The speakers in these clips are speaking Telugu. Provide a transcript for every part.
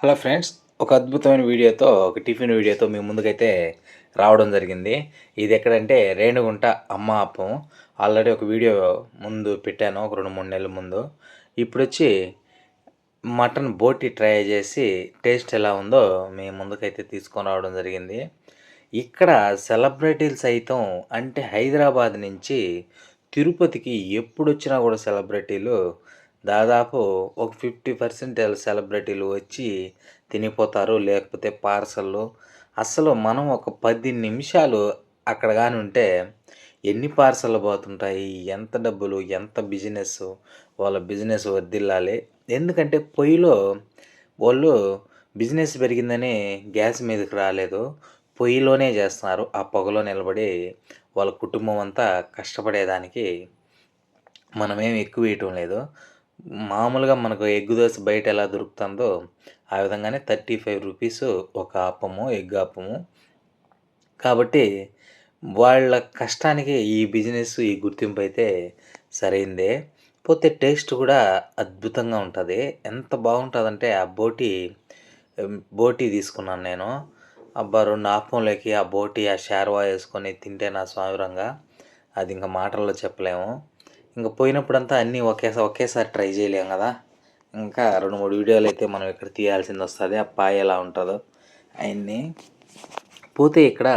హలో ఫ్రెండ్స్ ఒక అద్భుతమైన వీడియోతో ఒక టిఫిన్ వీడియోతో మీ ముందుకైతే రావడం జరిగింది. ఇది ఎక్కడంటే రేణుగుంట అమ్మ అప్పం. ఆల్రెడీ ఒక వీడియో ముందు పెట్టాను ఒక రెండు మూడు నెలల ముందు. ఇప్పుడు వచ్చి మటన్ బోటి ట్రై చేసి టేస్ట్ ఎలా ఉందో మీ ముందుకైతే తీసుకొని రావడం జరిగింది. ఇక్కడ సెలబ్రిటీలు సైతం అంటే హైదరాబాద్ నుంచి తిరుపతికి ఎప్పుడు వచ్చినా కూడా సెలబ్రిటీలు దాదాపు ఒక ఫిఫ్టీ పర్సెంట్ సెలబ్రిటీలు వచ్చి తినిపోతారు లేకపోతే పార్సల్లో. అసలు మనం ఒక పది నిమిషాలు అక్కడ కానీ ఉంటే ఎన్ని పార్సల్ పోతుంటాయి? ఎంత డబ్బులు? ఎంత బిజినెస్ వాళ్ళ బిజినెస్ వర్దిల్లాలి ఎందుకంటే పొయ్యిలో వాళ్ళు బిజినెస్ పెరిగిందని గ్యాస్ మీదకి రాలేదు. పొయ్యిలోనే చేస్తున్నారు. ఆ పొగలో నిలబడి వాళ్ళ కుటుంబం అంతా కష్టపడేదానికి మనమేం ఎక్కువ వేయటం లేదు. మామూలుగా మనకు ఎగ్ దోశ బయట ఎలా దొరుకుతుందో ఆ విధంగానే థర్టీ ఫైవ్ రూపీస్ ఒక అప్పము ఎగ్ అప్పము. కాబట్టి వాళ్ళ కష్టానికి ఈ బిజినెస్ ఈ గుర్తింపు అయితే సరైందే. పోతే టేస్ట్ కూడా అద్భుతంగా ఉంటుంది. ఎంత బాగుంటుందంటే ఆ బోటి బోటి తీసుకున్నాను నేను. అబ్బా రెండు ఆపంలోకి ఆ బోటి ఆ షార్వా వేసుకొని తింటే నా స్వామిరంగా. అది ఇంకా మాటల్లో చెప్పలేము. ఇంకా పోయినప్పుడంతా అన్నీ ఒకేసారి ఒకేసారి ట్రై చేయలేం కదా. ఇంకా రెండు మూడు వీడియోలు అయితే మనం ఇక్కడ తీయాల్సింది వస్తుంది ఆ పాయ ఎలా ఉంటుందో. అవన్నీ పోతే ఇక్కడ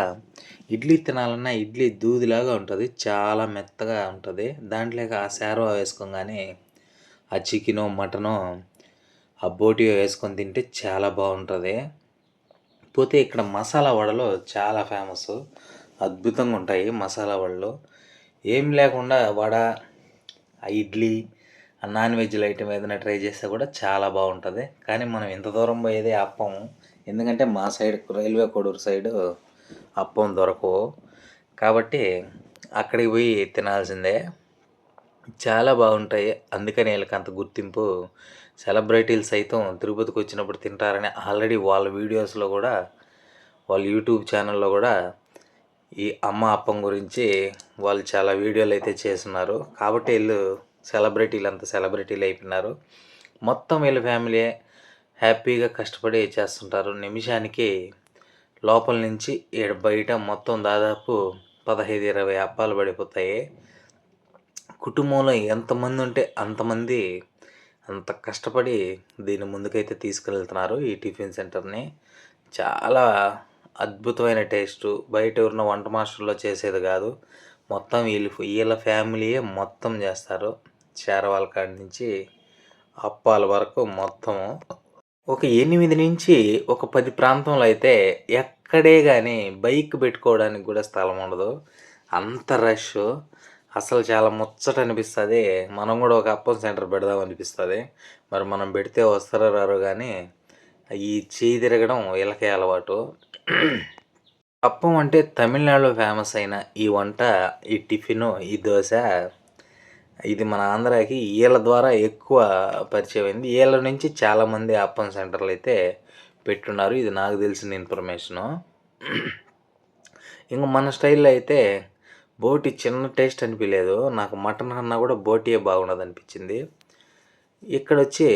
ఇడ్లీ తినాలన్నా ఇడ్లీ దూదిలాగా ఉంటుంది. చాలా మెత్తగా ఉంటుంది. దాంట్లో ఆ శారువా వేసుకోగానే ఆ చికెను మటను ఆ బోటి వేసుకొని తింటే చాలా బాగుంటుంది. పోతే ఇక్కడ మసాలా వడలు చాలా ఫేమస్. అద్భుతంగా ఉంటాయి మసాలా వడలు. ఏం లేకుండా వడ ఇడ్లీ ఆ నాన్ వెజ్లు ఐటమ్ ఏదైనా ట్రై చేస్తే కూడా చాలా బాగుంటుంది. కానీ మనం ఇంత దూరం పోయేది అప్పం. ఎందుకంటే మా side railway Koduru side appam దొరకవు. కాబట్టి అక్కడికి పోయి తినాల్సిందే. చాలా బాగుంటాయి. అందుకని వీళ్ళకి అంత గుర్తింపు. సెలబ్రిటీలు సైతం తిరుపతికి వచ్చినప్పుడు తింటారని ఆల్రెడీ వాళ్ళ వీడియోస్లో కూడా వాళ్ళ యూట్యూబ్ ఛానల్లో కూడా ఈ అమ్మ అప్పం గురించి వాళ్ళు చాలా వీడియోలు అయితే చేస్తున్నారు. కాబట్టి వీళ్ళు సెలబ్రిటీలు అంత సెలబ్రిటీలు అయిపోయినారు. మొత్తం వీళ్ళ ఫ్యామిలీ హ్యాపీగా కష్టపడి చేస్తుంటారు. నిమిషానికి లోపల నుంచి ఈడ బయట మొత్తం దాదాపు పదహైదు ఇరవై అప్పాలు పడిపోతాయి. కుటుంబంలో ఎంతమంది ఉంటే అంతమంది అంత కష్టపడి దీని ముందుకైతే తీసుకెళ్తున్నారు ఈ టిఫిన్ సెంటర్ని. చాలా అద్భుతమైన టేస్టు. బయట ఉన్న వంట మాస్టర్లో చేసేది కాదు. మొత్తం వీళ్ళు వీళ్ళ ఫ్యామిలీయే మొత్తం చేస్తారు. చేరవాళ్ళ కాడి నుంచి అప్పాల వరకు మొత్తం ఒక ఎనిమిది నుంచి ఒక పది ప్రాంతంలో అయితే ఎక్కడే కానీ బైక్ పెట్టుకోవడానికి కూడా స్థలం ఉండదు. అంత రష్. అసలు చాలా ముచ్చట అనిపిస్తుంది. మనం కూడా ఒక అప్పం సెంటర్ పెడదాం అనిపిస్తుంది. మరి మనం పెడితే వస్తారో రారో కానీ ఈ చేయి తిరగడం వీళ్ళకే అలవాటు. అప్పం అంటే తమిళనాడులో ఫేమస్ అయిన ఈ వంట ఈ టిఫిను ఈ దోశ. ఇది మన ఆంధ్రాకి వీళ్ళ ద్వారా ఎక్కువ పరిచయం అయింది. వీళ్ళ నుంచి చాలామంది అప్పం సెంటర్లు అయితే పెట్టున్నారు. ఇది నాకు తెలిసిన ఇన్ఫర్మేషను ఇంకా మన స్టైల్లో అయితే బోటి చిన్న టేస్ట్ అనిపించలేదు నాకు మటన్ అన్నా కూడా బోటీయే బాగున్నది అనిపించింది ఇక్కడ వచ్చి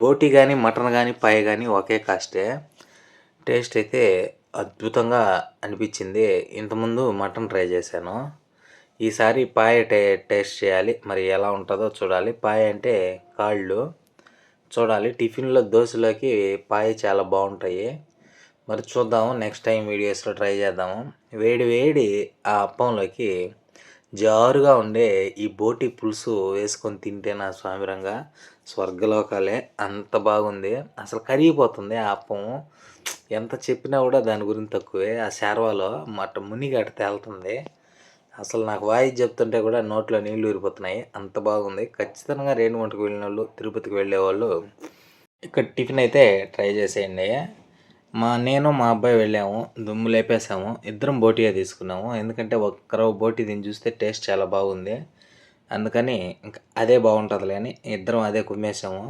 బోటి కానీ మటన్ కానీ పాయ కానీ ఒకే కాస్టే. టేస్ట్ అయితే అద్భుతంగా అనిపించింది. ఇంతకుముందు మటన్ ట్రై చేశాను. ఈసారి పాయ టే టేస్ట్ చేయాలి. మరి ఎలా ఉంటుందో చూడాలి. పాయ అంటే కాళ్ళు. చూడాలి. టిఫిన్లో దోశలోకి పాయ చాలా బాగుంటాయి. మరి చూద్దాము. నెక్స్ట్ టైం వీడియోస్లో ట్రై చేద్దాము. వేడి వేడి ఆ అప్పంలోకి జారుగా ఉండే ఈ బోటి పులుసు వేసుకొని తింటే నా స్వామిరంగా స్వర్గలోకాలే అంత బాగుంది. అసలు కరిగిపోతుంది ఆ అప్పం. ఎంత చెప్పినా కూడా దాని గురించి తక్కువే. ఆ శార్వాలో మట మునిగట తేలుతుంది. అసలు నాకు వాయిస్ చెప్తుంటే కూడా నోట్లో నీళ్ళు ఊరిపోతున్నాయి. అంత బాగుంది. ఖచ్చితంగా రేణుగుంటకు వెళ్ళిన వాళ్ళు తిరుపతికి వెళ్ళే వాళ్ళు ఇక్కడ టిఫిన్ అయితే ట్రై చేసేయండి. మా నేను మా అబ్బాయి వెళ్ళాము దుమ్ము లేపేసాము ఇద్దరం బోటియే తీసుకున్నాము. ఎందుకంటే ఒక్కరో బోటి దీన్ని చూస్తే టేస్ట్ చాలా బాగుంది. అందుకని ఇంకా అదే బాగుంటుందిలే అని ఇద్దరం అదే కుమ్మేసాము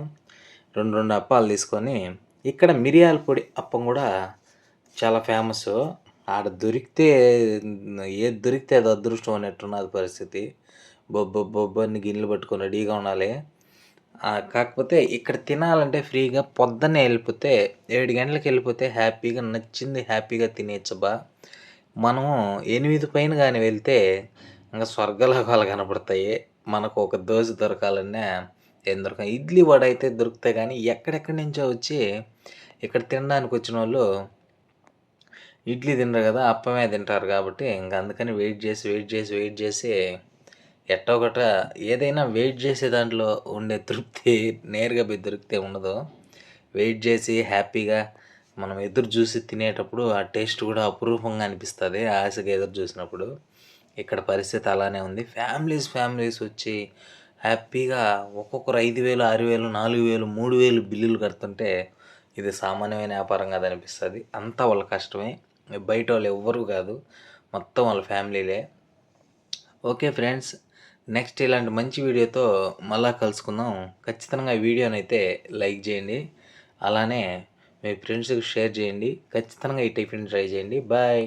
రెండు రెండు అప్పాలు తీసుకొని ఇక్కడ మిరియాల పొడి అప్పం కూడా చాలా ఫేమస్. ఆడ దొరికితే ఏది దొరికితే అది అదృష్టం అన్నట్టున్నది పరిస్థితి. బొబ్బ బొబ్బని గిన్నెలు పట్టుకొని రెడీగా ఉండాలి. కాకపోతే ఇక్కడ తినాలంటే ఫ్రీగా పొద్దున్నే వెళ్ళిపోతే ఏడు గంటలకు వెళ్ళిపోతే హ్యాపీగా నచ్చింది హ్యాపీగా తినేచ్చబ్బా బా. మనము ఎనిమిది పైన కానీ వెళ్తే ఇంకా స్వర్గలోకాలు కనపడతాయి. మనకు ఒక దోశ దొరకాలన్నా ఏం దొరక. ఇడ్లీ వడ అయితే దొరుకుతాయి కానీ ఎక్కడెక్కడి నుంచో వచ్చి ఇక్కడ తినడానికి వచ్చిన వాళ్ళు ఇడ్లీ తినరు కదా అప్పమే తింటారు కాబట్టి ఇంకా అందుకని వెయిట్ చేసి వెయిట్ చేసి వెయిట్ చేసి ఎట్టో ఏదైనా వెయిట్ చేసే దాంట్లో ఉండే తృప్తి నేరుగా పోయి దొరికితే ఉండదు. వెయిట్ చేసి హ్యాపీగా మనం ఎదురు చూసి తినేటప్పుడు ఆ టేస్ట్ కూడా అపురూపంగా అనిపిస్తుంది ఆశగా ఎదురు చూసినప్పుడు. ఇక్కడ పరిస్థితి అలానే ఉంది. ఫ్యామిలీస్ ఫ్యామిలీస్ వచ్చి హ్యాపీగా ఒక్కొక్కరు ఐదు వేలు ఆరు వేలు నాలుగు వేలు మూడు వేలు బిల్లులు కడుతుంటే ఇది సామాన్యమైన వ్యాపారం కాదు అనిపిస్తుంది. అంతా వాళ్ళ కష్టమే. బయట వాళ్ళు ఎవ్వరు కాదు. మొత్తం వాళ్ళ ఫ్యామిలీలే. ఓకే ఫ్రెండ్స్ నెక్స్ట్ ఇలాంటి మంచి వీడియోతో మళ్ళా కలుసుకుందాం. ఖచ్చితంగా ఈ వీడియోని అయితే లైక్ చేయండి. అలానే మీ ఫ్రెండ్స్కి షేర్ చేయండి. ఖచ్చితంగా ఈ టిఫిన్ ట్రై చేయండి. బాయ్.